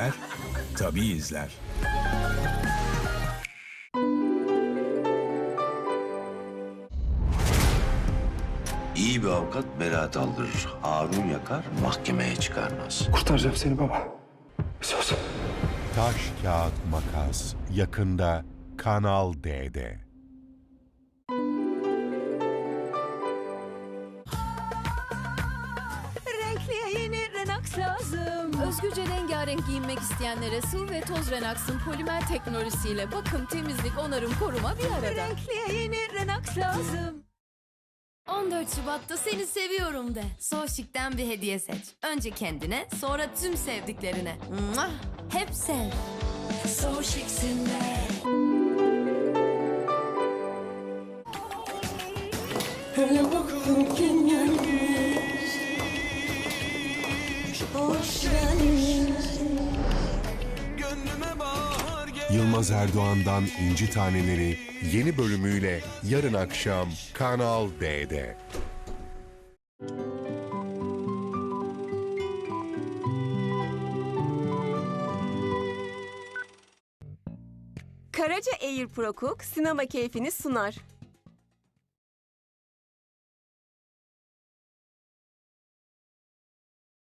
izler, tabii izler. İyi bir avukat beraat aldırır. Harun yakar, mahkemeye çıkarmaz. Kurtaracağım seni baba. Söz. Taş, Kağıt, Makas yakında Kanal D'de. Özgürce rengarenk giyinmek isteyenlere sıvı ve toz Renax'ın polimer teknolojisiyle bakım, temizlik, onarım, koruma bir arada. Renkli yeni Renax lazım. 14 Şubat'ta seni seviyorum de. Soşik'ten bir hediye seç. Önce kendine, sonra tüm sevdiklerine. Mua! Hep sev. So şıksın be. Hele bakalım kim gelmiş. Yılmaz Erdoğan'dan İnci Taneleri yeni bölümüyle yarın akşam Kanal D'de. Karaca Air Pro Cook sinema keyfini sunar.